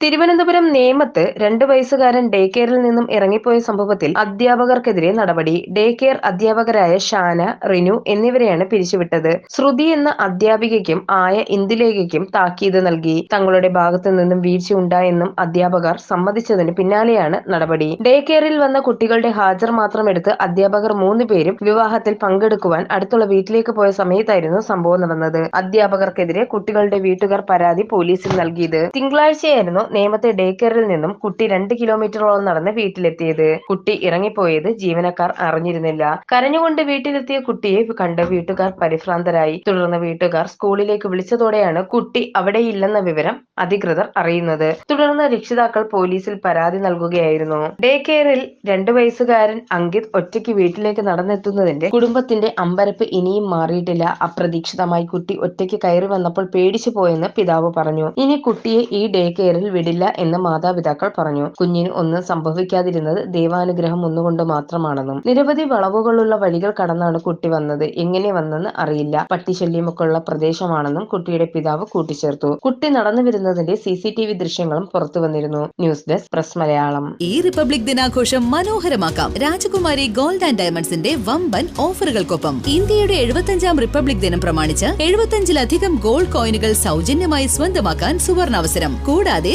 തിരുവനന്തപുരം നേമത്ത് രണ്ട് വയസ്സുകാരൻ ഡേ കെയറിൽ നിന്നും ഇറങ്ങിപ്പോയ സംഭവത്തിൽ അധ്യാപകർക്കെതിരെ നടപടി. ഡേ കെയർ അധ്യാപകരായ ഷാന റിനു എന്നിവരെയാണ് പിരിച്ചുവിട്ടത്. ശ്രുതി എന്ന അധ്യാപികയ്ക്കും ആയ ഇന്ദുലേഖയ്ക്കും താക്കീത് നൽകി. തങ്ങളുടെ ഭാഗത്തു നിന്നും വീഴ്ച ഉണ്ടായെന്നും അധ്യാപകർ സമ്മതിച്ചതിന് പിന്നാലെയാണ് നടപടി. ഡേ കെയറിൽ വന്ന കുട്ടികളുടെ ഹാജർ മാത്രം എടുത്ത് അധ്യാപകർ മൂന്ന് പേരും വിവാഹത്തിൽ പങ്കെടുക്കുവാൻ അടുത്തുള്ള വീട്ടിലേക്ക് പോയ സമയത്തായിരുന്നു സംഭവം നടന്നത്. അധ്യാപകർക്കെതിരെ കുട്ടികളുടെ വീട്ടുകാർ പരാതി പോലീസിൽ നൽകിയത്. തിങ്കളാഴ്ചയായിരുന്നു നേമത്തെ ഡേ കെയറിൽ നിന്നും കുട്ടി രണ്ട് കിലോമീറ്ററോളം നടന്ന് വീട്ടിലെത്തിയത്. കുട്ടി ഇറങ്ങിപ്പോയത് ജീവനക്കാർ അറിഞ്ഞിരുന്നില്ല. കരഞ്ഞുകൊണ്ട് വീട്ടിലെത്തിയ കുട്ടിയെ കണ്ട് വീട്ടുകാർ പരിഭ്രാന്തരായി. തുടർന്ന് വീട്ടുകാർ സ്കൂളിലേക്ക് വിളിച്ചതോടെയാണ് കുട്ടി അവിടെയില്ലെന്ന വിവരം അധികൃതർ അറിയുന്നത്. തുടർന്ന് രക്ഷിതാക്കൾ പോലീസിൽ പരാതി നൽകുകയായിരുന്നു. ഡേ കെയറിൽ രണ്ടു വയസ്സുകാരൻ അങ്കിത് ഒറ്റയ്ക്ക് വീട്ടിലേക്ക് നടന്നെത്തുന്നതിന്റെ കുടുംബത്തിന്റെ അമ്പരപ്പ് ഇനിയും മാറിയിട്ടില്ല. അപ്രതീക്ഷിതമായി കുട്ടി ഒറ്റയ്ക്ക് കയറി വന്നപ്പോൾ പേടിച്ചു പോയെന്ന് പിതാവ് പറഞ്ഞു. ഇനി കുട്ടിയെ ഈ ഡേ കെയറിൽ വിടില്ല എന്ന് മാതാപിതാക്കൾ പറഞ്ഞു. കുഞ്ഞിന് ഒന്നും സംഭവിക്കാതിരുന്നത് ദൈവാനുഗ്രഹം ഒന്നുകൊണ്ട് മാത്രമാണെന്നും നിരവധി വളവുകളുള്ള വഴികൾ കടന്നാണ് കുട്ടി വന്നത് എങ്ങനെ വന്നെന്ന് അറിയില്ല. പട്ടിശല്യമൊക്കെ ഉള്ള പ്രദേശമാണെന്നും കുട്ടിയുടെ പിതാവ് കൂട്ടിച്ചേർത്തു. കുട്ടി നടന്നു വരുന്നതിന്റെ സി സി ടി വി ദൃശ്യങ്ങളും പുറത്തു വന്നിരുന്നു. News desk press Malayalam. ഈ റിപ്പബ്ലിക് ദിനാഘോഷം മനോഹരമാക്കാം. രാജകുമാരി ഗോൾഡ് ആൻഡ് ഡയമണ്ട്സിന്റെ വമ്പൻ ഓഫറുകൾക്കൊപ്പം ഇന്ത്യയുടെ എഴുപത്തഞ്ചാം റിപ്പബ്ലിക് ദിനം പ്രമാണിച്ച് എഴുപത്തഞ്ചിലധികം ഗോൾഡ് കോയിനുകൾ സൗജന്യമായി സ്വന്തമാക്കാൻ സുവർണാവസരം. കൂടാതെ